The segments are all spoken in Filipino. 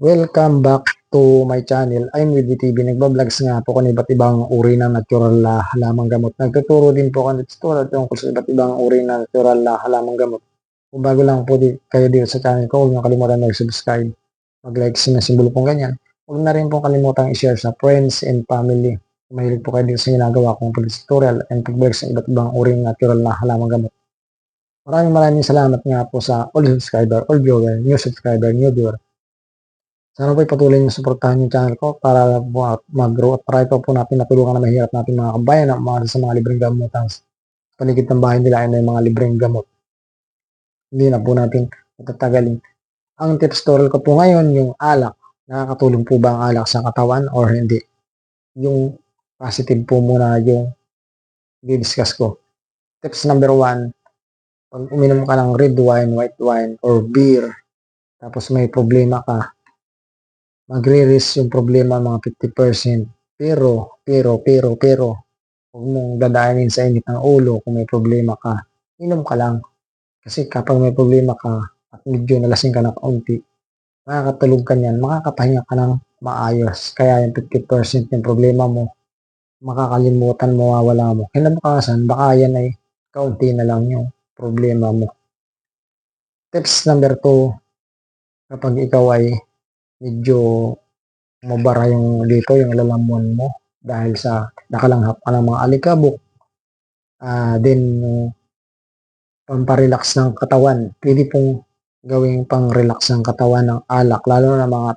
Welcome back to my channel. I'm with TV. Nagbablog nga po ko ng iba't ibang uri ng natural na halamang gamot. Nagtuturo din po ako ng tutorial tungkol sa iba't ibang uri ng natural na halamang gamot. Kung bago lang po di, kayo dito sa channel ko, huwag niyo kalimutan mag-subscribe. Mag-like sa simbolo pong ganyan. Huwag na rin po kalimutan i-share sa friends and family. Kung mahilig po kayo dito sa ginagawa kong tutorial and pag sa iba't ibang uri ng natural na halamang gamot. Maraming maraming salamat nga po sa all subscriber, all viewer, new subscriber, new viewer. Sana po patuloy niyo suportahan yung channel ko para mag-grow at para ito po natin natulungan na mahirap natin mga kabayan na umaasa sa mga libreng gamutan sa paligid ng bahay nila ay mga libreng gamot. Hindi na po natin matatagalin. Ang tips tutorial ko po ngayon, yung alak. Nakakatulong po ba ang alak sa katawan or hindi? Yung positive po muna yung di-discuss ko. Tips number one, pag uminom ka ng red wine, white wine, or beer, tapos may problema ka, magre-risk yung problema mga 50%. Pero, pero, pero, pero, huwag mong dadaanin sa init ng ulo kung may problema ka. Inom ka lang. Kasi kapag may problema ka at medyo nalasing ka na kaunti, makakatulog ka niyan, makakapahinga ka ng maayos. Kaya yung 50% yung problema mo, makakalimutan mawawala mo. Kinabukasan, baka yan ay kaunti na lang yung problema mo. Tips number 2, kapag ikaw ay medyo mabara yung dito, yung lalamuan mo dahil sa nakalanghap ka ng mga alikabok. Uh, then, uh, pamparelax ng katawan. Pwede pong gawing pang-relax ng katawan ng alak, lalo na mga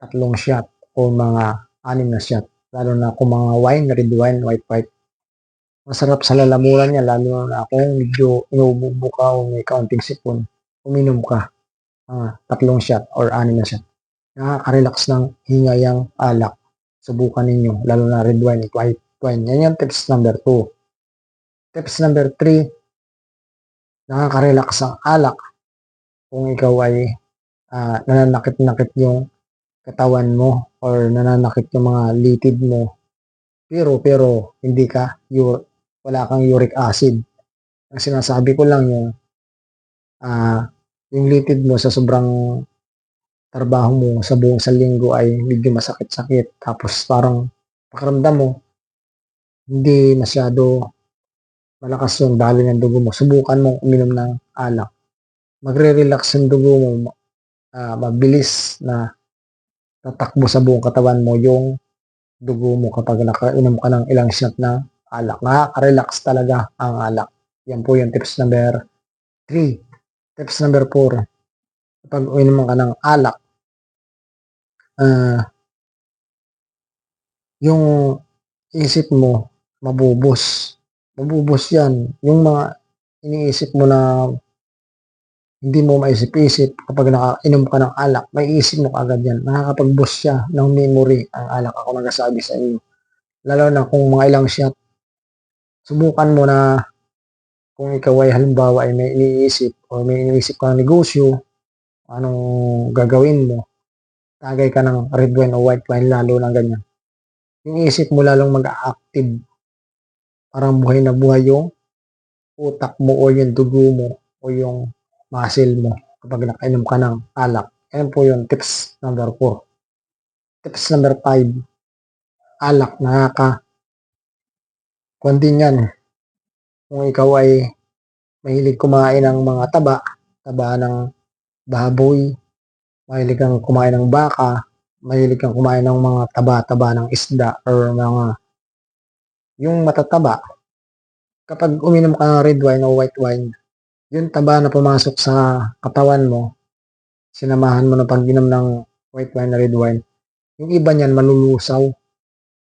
tatlong shot o mga anim na shot. Lalo na kung mga wine, red wine, white white. Masarap sa lalamunan niya, lalo na kung medyo inububo ka o may kaunting sipon, uminom ka. Uh, tatlong shot or anim na shot nakaka-relax ng hingayang alak. Subukan ninyo, lalo na red wine, white wine. Yan yung tips number 2. Tips number 3, nakaka-relax ang alak kung ikaw ay uh, nananakit-nakit yung katawan mo or nananakit yung mga litid mo. Pero, pero, hindi ka, ur wala kang uric acid. Ang sinasabi ko lang yung uh, yung litid mo sa sobrang trabaho mo sa buong sa linggo ay medyo masakit-sakit tapos parang pakiramdam mo hindi masyado malakas yung daloy ng dugo mo. Subukan mong uminom ng alak. Magre-relax yung dugo mo. Uh, mabilis na tatakbo sa buong katawan mo yung dugo mo kapag nakainom ka ng ilang shot ng alak. Nakaka-relax talaga ang alak. Yan po yung tips number 3. Tips number 4 kapag uminom ka ng alak, uh, yung isip mo mabubos. Mabubos yan. Yung mga iniisip mo na hindi mo maisip-isip kapag nakainom ka ng alak, may isip mo agad yan. Nakakapag-boost siya ng memory ang alak ako nagsasabi sa inyo. Lalo na kung mga ilang shot, subukan mo na kung ikaw ay halimbawa ay may iniisip o may iniisip kang negosyo, anong gagawin mo, tagay ka ng red wine o white wine, lalo lang ganyan. Yung isip mo lalong mag-active. Parang buhay na buhay yung utak mo o yung dugo mo o yung muscle mo kapag nakainom ka ng alak. Yan po yung tips number 4. Tips number 5. Alak, nakaka kung din yan. Kung ikaw ay mahilig kumain ng mga taba, taba ng baboy, mahilig kang kumain ng baka, mahilig kang kumain ng mga taba-taba ng isda or mga yung matataba. Kapag uminom ka ng red wine o white wine, yung taba na pumasok sa katawan mo, sinamahan mo na pag-inom ng white wine na red wine, yung iba niyan malulusaw.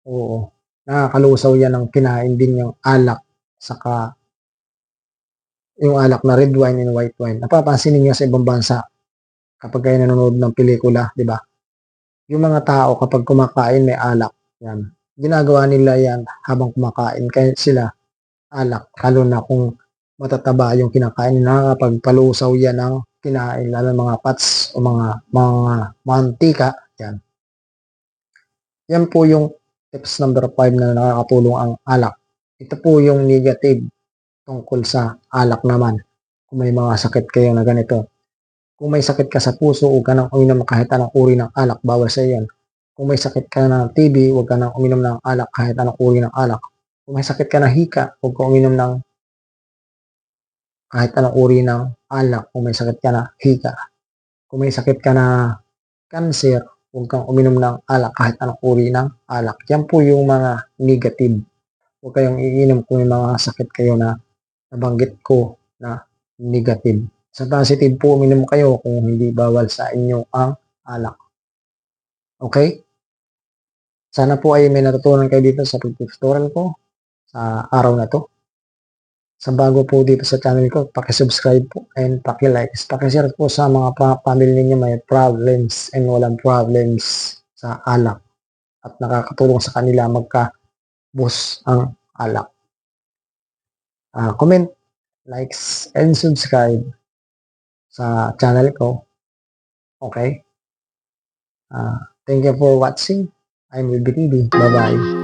Oo. Nakakalusaw yan ng kinain din yung alak saka yung alak na red wine and white wine. Napapansin niyo sa ibang bansa kapag kayo nanonood ng pelikula, di ba? Yung mga tao kapag kumakain may alak, yan. Ginagawa nila yan habang kumakain kaya sila alak. Lalo na kung matataba yung kinakain, nakakapagpalusaw yan ng kinain, lalo mga pats o mga mga mantika, yan. Yan po yung tips number 5 na nakakatulong ang alak. Ito po yung negative tungkol sa alak naman. Kung may mga sakit kayo na ganito. Kung may sakit ka sa puso, huwag ka nang uminom kahit anong uri ng alak, bawal sa yan. Kung may sakit ka ng TB, huwag ka nang uminom ng alak kahit anong uri ng alak. Kung may sakit ka ng hika, huwag ka uminom ng kahit anong uri ng alak kung may sakit ka na hika. Kung may sakit ka na cancer, huwag kang uminom ng alak kahit anong uri ng alak. Yan po yung mga negative. Huwag kayong iinom kung may mga sakit kayo na nabanggit ko na negative. Sa positive po, uminom kayo kung hindi bawal sa inyo ang alak. Okay? Sana po ay may natutunan kayo dito sa tutorial ko sa araw na to. Sa bago po dito sa channel ko, paki-subscribe po and paki-like. Paki-share po sa mga family ninyo may problems and walang problems sa alak at nakakatulong sa kanila magka-boost ang alak. Ah, comment, likes, and subscribe sa channel ko. Okay? Ah, thank you for watching. I'm Wilby TV. Bye-bye.